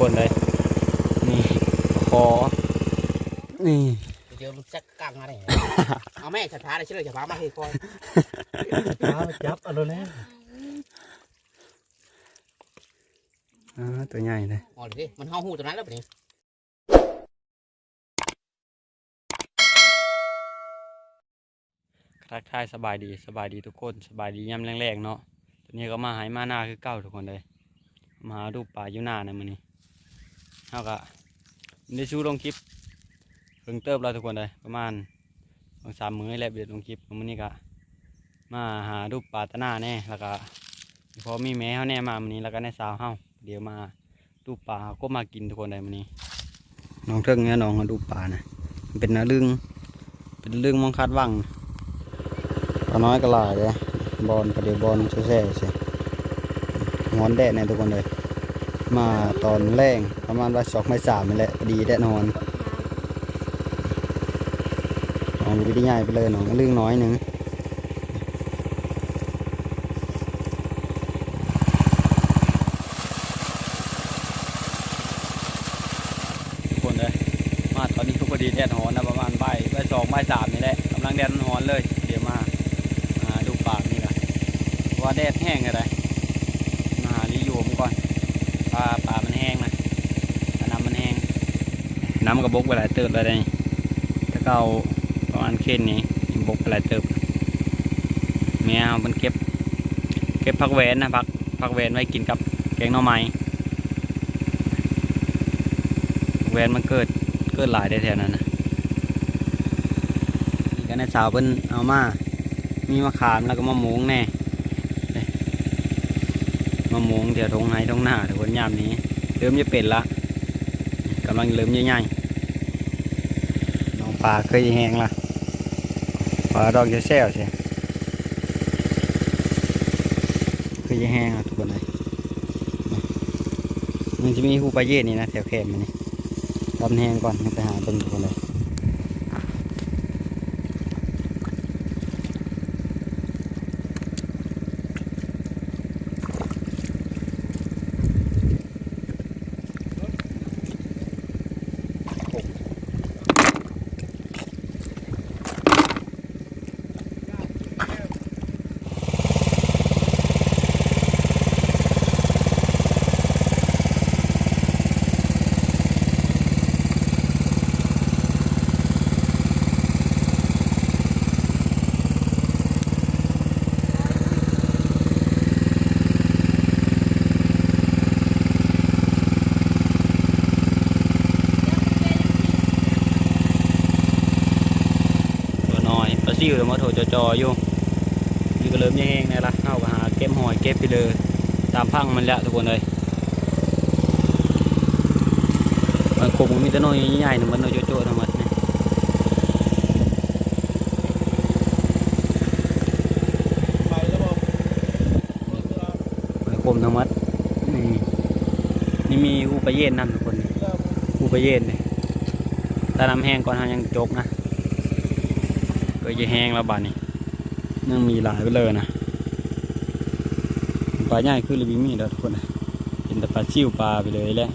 คนเลยนี่คอนี่เดี๋ยวมันจะกังอะไรเอาแม่ฉันพาได้เชื่อฉันพามาให้คอยเอาจับเอาเลยแล้วอ่าตัวใหญ่เลยอ๋อดิมันห้องหูตรงนั้นแล้วปะนี่ทักทายสบายดีสบายดีทุกคนสบายดีย่ำแรงๆเนาะตอนนี้ก็มาหายมาหน้าคือเก้าทุกคนเลยมาหาดูป่าอยู่หน้าในมันนี่ เท่ากับได้ชูลงคลิปเพิ่งเติบแล้วทุกคนเลยประมาณสองสามมื้อแล้วเบียดลงคลิปมันนี้ก็มาหาดูป่าตะนาแน่แล้วก็พอมีแม่เขาแน่มามันนี้แล้วก็ในสาวเฮาเดี๋ยวมาดูป่าก็มากินทุกคนเลยมันนี้น้องเทิงเนี่ยน้องมาดูป่านะเป็นนาลึงเป็นเรื่องมองคาดหวังปลาน้อยก็หลายเลยบอลกระเดี๋ยวบอลแช่ๆสิงอนแดดเนี่ยทุกคนเลย มาตอนแรงประมาณว่าสองไม่สามนี่แหละดีแดดนอนนอนอยู่ที่ใหญ่ไปเลยหนองลึงน้อยหนึ่งทุกคนเลยมาตอนนี้ทุกพอดีแดดหอนนะประมาณใบ่ายบ่ายสองบ่ายสามนี่แหละกำลังแดดหอนเลยเดี๋ยวมามาดูปากนี่นะว่าแดดแห้งอะไรมาหาลิโยมก่อนปลาปลามันแห้งนะถ้าน้ำมันแห้ง น้ำมันก็บกไปหลายเติบแล้วได้ถ้าเกาประมาณเข่นนี้บกไปหลายเติบแมวมันเก็บ เก็บผักแหวนนะผักผักแหวนไว้กินกับแกงหน่อไม้แหวนมันเกิดเกิดหลายได้แถวนั้นนะนี่ก็ในสาวเพิ่นเอามา มีมะขามแล้วก็มะม่วงแน่มะม่วงเดี๋ยวทงไห้ทงหน้าเดี๋ยวคนยามนี้ เริ่มจะเป็นละกำลังเริ่มใหญ่ๆ ปลาเคยแห้งละปลาดอกจะแซวใช่เคยแห้งละทุกคนเลยมันจะมีหูปลาเย็นนี่นะแถวแคมนนี่ตำแห้งก่อนไปหาเบิ่งทุกคนเลย ซิวเดี๋ยวมาโถจอๆอยู่นี่ก็เริ่มแห้งๆนี่ละเอาไปหาเก็บหอยเก็บไปเลยตามพังมันแหละทุกคนเลยมันคงมีแต่น้อยใหญ่ๆหนึ่งมันน้อยโจๆทั้งหมดกมันคมทั้งมดนี่นี่มีอุปเย็นนทุกคนอุปเย็นนี่ถ้าน้ำแห้งก่อนทายังจกนะ ก็จะแห้งแล้วบาดนี้ยังมีหลายไปเลยนะปลาใหญ่คือรีบิมีแล้วทุกคนเห็นแต่ปลาซิวปลาไปเลยแหละ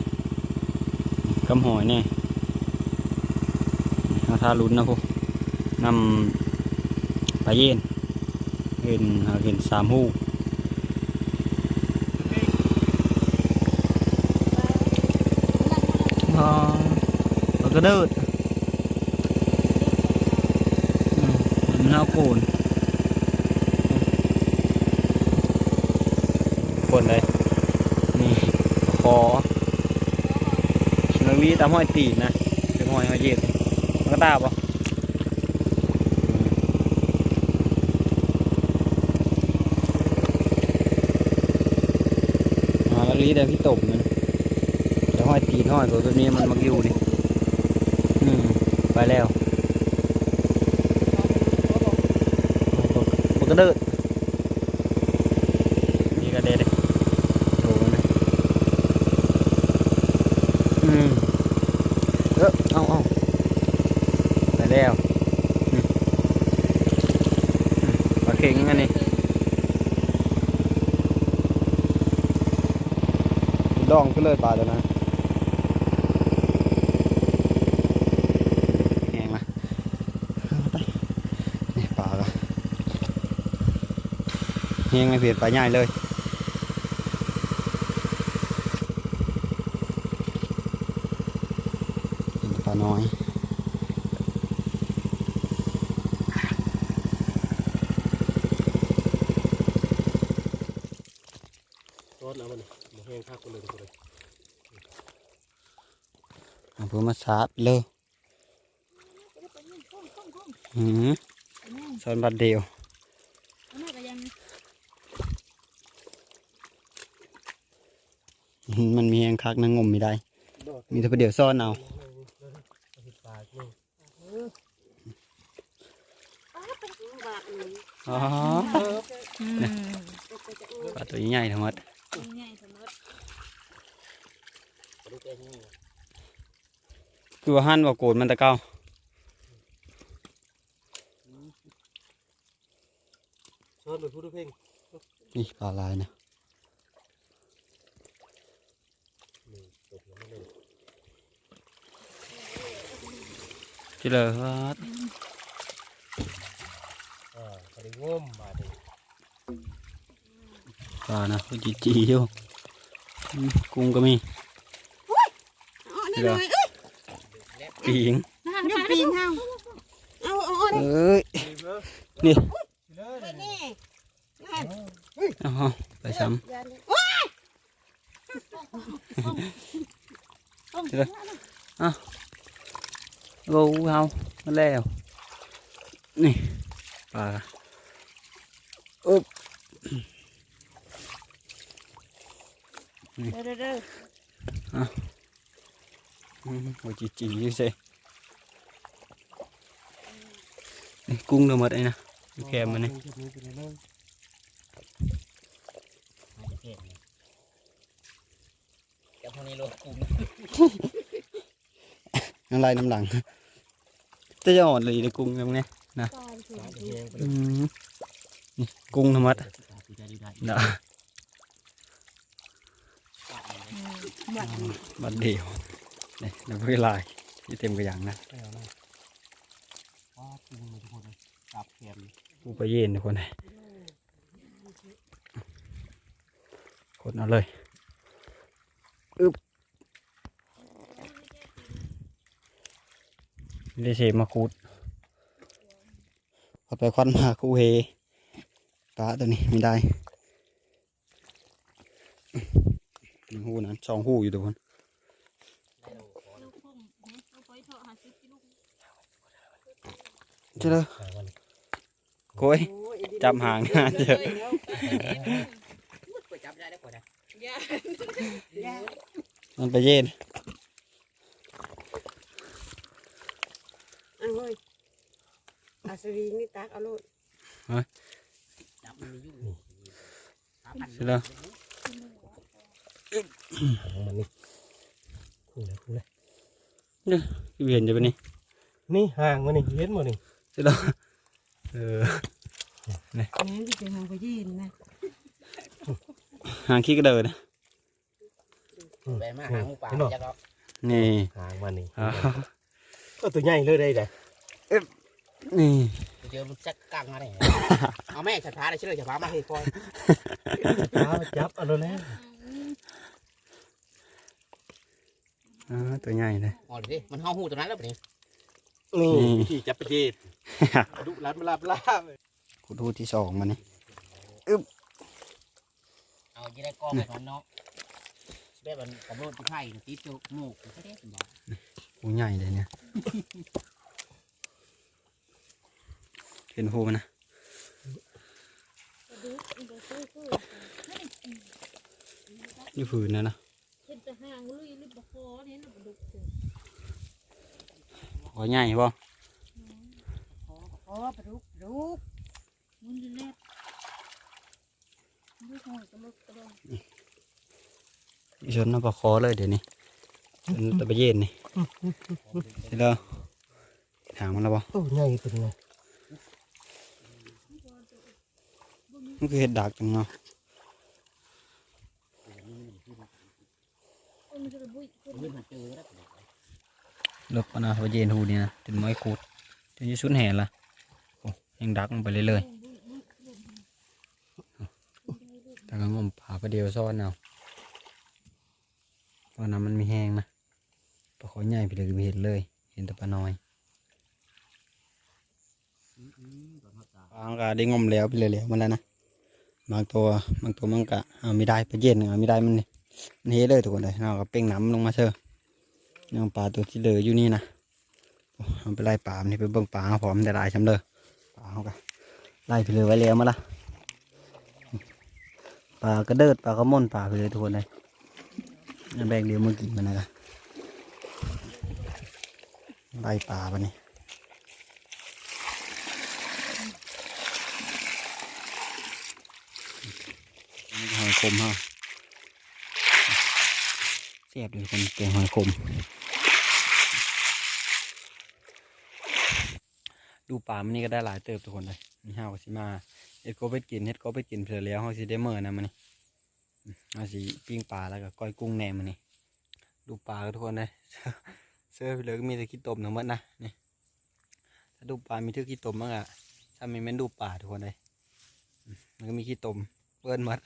กำหอยเนี่ยเอาทาลุ้นนะพวกนำปลาเย็นเห็นหาเห็นสามหูอ๋อมันก็เดิดอื มมันน่าโกนคนเลยนี่คอมันมีตามห้อยตีนนะเป็นห้อยห้อยเย็ดมันก็ตาปะมาแล้วลีแต่พี่ตบมันจะห้อยตีนห้อยตัวตัวนี้มันมักอยู่นี่อืม ไปแล้ว มันก็เดินนี่ก็เด็ดโถนะอืมเออเอาเอาไปแล้วอืมอืมปลาเข่งอันนี้ดองก็เลยปลาตัวนั้น เฮงไม่เปลี่ยนปลาใหญ่เลยเป็นปลาน้อยรถแล้วมันมาแห้งคักคนเลยคนเลยเอาเพื่อมาชาร์จเลยหืมสอนบัดเดียว แม่ก็ยัง หื มมันมีแองคักนั่งงมไม่ได้ มีแต่ประเดี๋ยวซ่อนเอาปลาเกี่ยวบาทหนึ่งอ๋อปลาตัวใหญ่ทั้งหมดง่ายสมมติดูเป็นนี่คือว่าหั่นว่าโกนมันตะเก้าซ้อนไปพูดเพ่งนี่ปลาลายนะ นี่ตกแล้วไม่เล่น จิเลยว่าอ่าไปง่มมาดิปลานะเขาจีจีอยู่อืมกุ้งก็มีอ๋อนี่หน่อยเอ้ยปีงนี่ปีนเฮาเอาเอาเอาเอ้ยดีเบ้อนี่เลยนี่เอาเอาไปซ้ำโอ้เอามาแล้ วนี่ปลาอึ๊บเด้อเด้อเด้ออืมโอ้จีจีอยู่เซ่นี่กุ้งเดือ จะมีเป็นเรื่องอาจจะเพ่งเนี่ยเดี๋ยวพวกนี้โลกรุงยังจะจะอ่อนเลยในกุ้งตรงนี้นะอืมนี่กรุงธรรมดาดูได้ดูได้เนะบัดเดียวนี่น้ำเวลายที่เต็มกระยังนะไม่เอาถึงคนจับแขนผู้ไปเย็นทุกคนเลยกดเอาเลยอึ๊บ ไม่ได้เสพมาคูดเอาไปควันมาคูเฮปลาตัวนี้ไม่ได้หนึ่งหูนั้นสองหูอยู่ทุกคนลูกพุ่งเอาไปเถอะหาซื้อกิโลเจ้าเลยหาวันโก้ยจับหางนะเจอไปจับได้ได้ก่อนนะอย่าอย่ามันไปเย็น อาเฮ้ยอาสวีนี่ตักเอาโลดจับมันมีอยู่สามพันเสร็จแล้วหางมันนี่คู่เลยคู่เลยพี่เห็นจะเป็นนี่นี่ห่างมันนี่เห็นหมดนี่เสร็จแล้วเออแม่ที่จะทางไปยืนนะหางขี้กระเดินนะไปมาหาหมูป่าเห็นบ่จะก็นี่ห่างมันนี่อ้าวก็ตัวใหญ่เลยได้แต่ นี่เจอมันจักกังอะไรเอาแม่ฉันพาได้เชื่อฉันพามาให้คอยปลาจับเอาเลยแล้วอ่าตัวใหญ่เลยอ๋อดิมันห้องหูตรงนั้นแล้วปะนี่นี่นี่ขี่จับไปเทศดุร้านมาลาบลาบขุดรูที่สองมันนี่เอาจะได้กองไปนอนเนาะแบบมันกำลังที่ไผ่ตีตัวหมูกก็ได้บอกหูใหญ่เลยเนี่ย เห็นหูมันะนี่ฝืนนะนะเนางลุยลุยบะคอยใหญ่ป่ะอ๋อปลุกปลาดุกมันดูหอยกระมึกกระดองอีชนน้ำปลาคอเลยเดี๋ยวนี้เป็นตะไปเย็นนี่เสร็จแล้วหางมันแล้วป่ะโอ้ใหญ่ตัวนี้ มันคือเห็ดดักจังเนาะมันจะบุยมันมาเจอแล้วเลิกปะนะตะไปเย็นหูนี่นะจนไม้ขุดจนจะสุดแห่ละโอ้ยังดักมันไปเรื่อยๆแต่ก็งมป่าประเดียวซ่อนเอาเพราะน้ำมันมีแห้งนะปลาขอใหญ่ไปเลยก็ไม่เห็นเลย เห็นแต่ปลาน้อยอืมอืมตอนเขาตาปลาก็ได้งมแล้วไปเลยแล้วมันแล้วนะ บางตัวบางตัวมันก็เอาไม่ได้ไปเย็นเอาไม่ได้มันนี่มันเฮเลยทุกคนเลยเราก็เป่งน้ำลงมาเชอะยังปลาตัวที่เหลืออยู่นี่นะเอาไปไล่ปลามันนี่ไปเบิ่งปลาพร้อมแต่ลายช้ำเลยปลาเขาก็ไล่ไปเลยไว้แล้วมาละปลากระเดิดปลากระม่อนปลาไปเลยทุกคนเลยแบกเดียวมากินมันนะครับไล่ปลาไปนี่ หอยคมฮะเสียบเลยคนแกงหอยคม ดูปลามันนี่ก็ได้หลายเติบทุกคนเลยนี่ห้าวก็สิมาเฮ็ดก็ไปกินเฮ็ดก็ไปกินเผื่อแล้วเขาสิได้เมื่อนะมันนี่มเอาสิปิ้งปลาแล้วก็ก้อยกุ้งแหนมมันนี่ดูปลาก็ทุกคนเลยเสื้อไปเลยก็มีแต่ขี้ตมทั้งหมดนะนี่ถ้าดูปลามีเท่าขี้ตมมั้งอะถ้าม่แม่นดูปลาทุกคนเลยมันก็มีขี้ตมเปื้อนหมด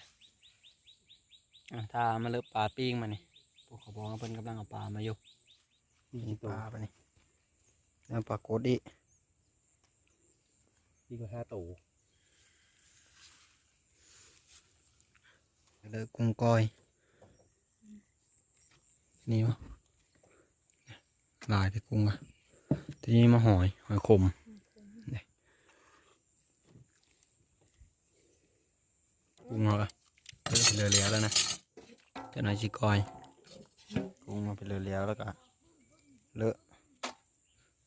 ถ้ามาเลิกปลาปิ้งมานี่พวกเขาบอกว่าเพิ่นกำลังเอาปลามาอยู่นี่ปลาปะนี่แล้วปลากดอีกนี่ก็ห้าตัวเลิกกุ้งก้อย นี่วะลายไปกุ้งอะทีนี้มาหอย หอยขมนี่กุ้งเหรอเลิกไปเรือแล้วนะ เจะนายชิก้อยกุ้งมาไปเรือแล้วก็เลอะ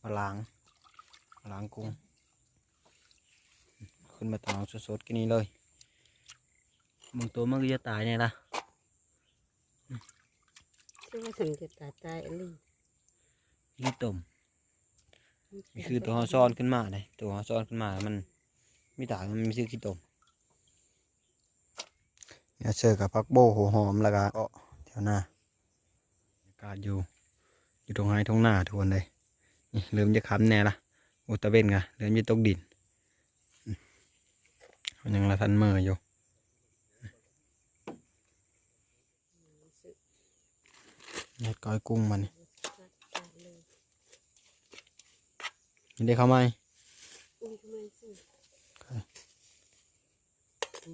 มาล้างมาล้างกุ้ง ขึ้นมาตองสดๆกินนี้เลยบางตัวมันก็จะตายเนี่ยละชื่อว่าถึงจะตายตายอันนี้นี่ต้มนี่คือตัวเขาซ่อนขึ้นมาเลยตัวเขาซ่อนขึ้นมา มันไม่ต่างกันมันไม่ใช่ขี้ต้ม เนี่ยเจอกับพักโบหัวหอมแล้วก็เกาะแถวหน้าอากาศอยู่ อยู่ตรงไห้ตรงหน้าทุกคนเลยนี่เริ่มจะค้ำแน่ละอุตะเวนกะเริ่มจะตกดินอืมมันยังละทันเมื่ออยู่เน็ดก้อยกุ้งมันนี่ยินได้เข้าไหมอุ้ยทำไมสิค่ะ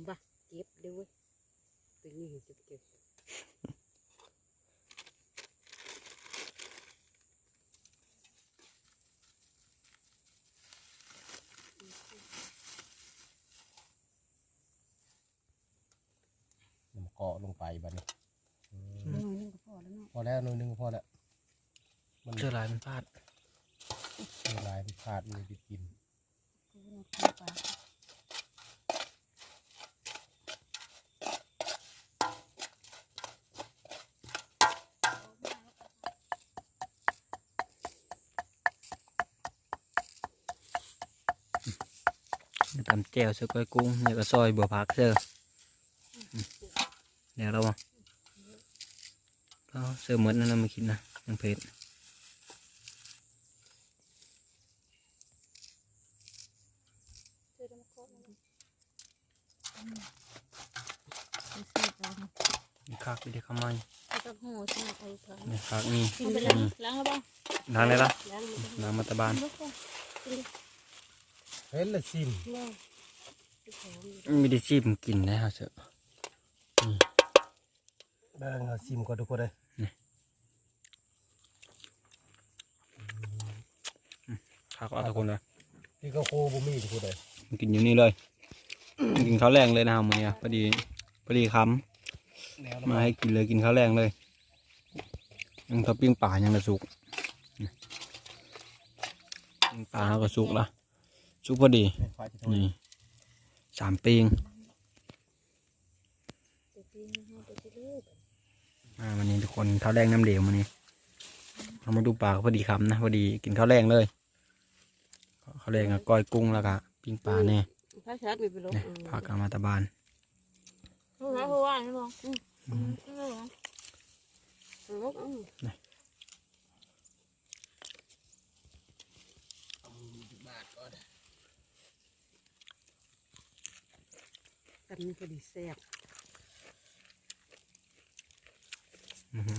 บ้าเก็บด้วย ตัวนี้เก็บเก็บน้ำเกาะลงไปบัดนี้หน่อยหนึงก็พอแล้วเนาะพอแล้วหน่อยหนึงก็พอแล้วมันเจอหลายมันพลาดละลายมันขาดมันไปกินกูเอาเข้าปา ตำแจ่วเสื้อก้อยกุ้งเนี่ยก็ซอยบัวผักเสื้ออืมเดี๋ยวเราอะก็เสื้อเหมือนนั่นนะมาคิดนะยังเผ็ดเสื้อดำโคตรเลยไปซื้อไปนะมีคักไปเดี๋ยวเข้ามาเอากับหูใช่ไหมเอาเถอะมีคักนี่กินไปล้างล้างแล้วบ้างล้างเลยละล้างมือล้างมาตะบานลูกก็ เห็นเลยซิมเนาะที่หอมไม่ได้ชิมกินนะฮะเสื้อเบิ่งเอาซิมก่อนทุกคนเลยคักเอาทุกคนเลยนี่ก็โคบุมีทุกคนเลยมันกินอยู่นี่เลยมันกินข้าวแรงเลยนะครับมื้อนี้พอดีพอดีคแล้วำมาให้กินเลยกินข้าวแรงเลยยังทับปิ้งป่ายังกระสุกนี่ปิ้งป่าเขาก็สุกละ สุกพอดีไฟจะทนนี่สามปีงไปกินเอาไปกินลูกมาวันนี้ทุกคนข้าวแรงน้ำเหลวมานี่เรามาดูปลาก็พอดีคำนะพอดีกินข้าวแรงเลยข้าวแรงกับก้อยกุ้งแล้วก็ปิ้งปลาเนี่ยพระชัดมีไปลงนี่ผักกามาตะบานเอาไว้เพราะว่านี่ กันพอดีแซ่บอือหื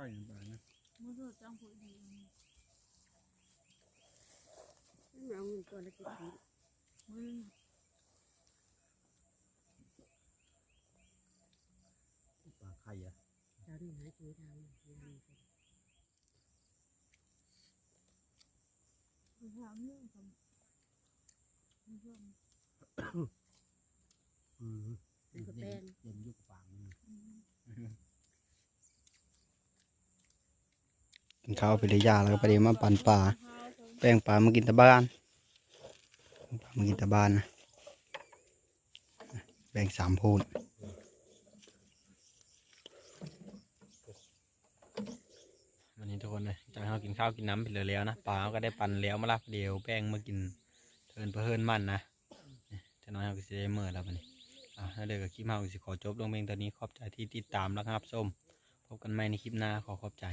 ใช่ปลาเนี่ยมึงรู้จังพูดดีเอาเงินตัวละกี่ปีมึงปลาไข่อะเจ้านี่หาชีวิตทางทางมึงถามเรื่องผมมึงเพื่อนอืมมันก็เป็นเย็นยุกปากมัน กินข้าวไปเลยยาแล้วก็ไปเดี๋ยวมาปั่นปลาแป้งปลามากินตะบ้านปลามากินตะบ้านนะแบ่งสามพูนวันนี้ทุกคนเลยจากเรากินข้าวกินน้ำไปเลยแล้วนะปลาก็ได้ปั่นแล้วมาลากเดียวแป้งมากินเทินเพื่อเฮินมันนะจะน้อยเราก็จะได้เมื่อแล้ววันนี้อะแล้วเดี๋ยวก็คลิปเราก็สิขอจบลงเพียงตอนนี้ขอบใจที่ติดตามแล้วครับส้มพบกันใหม่ในคลิปหน้าขอขอบใจ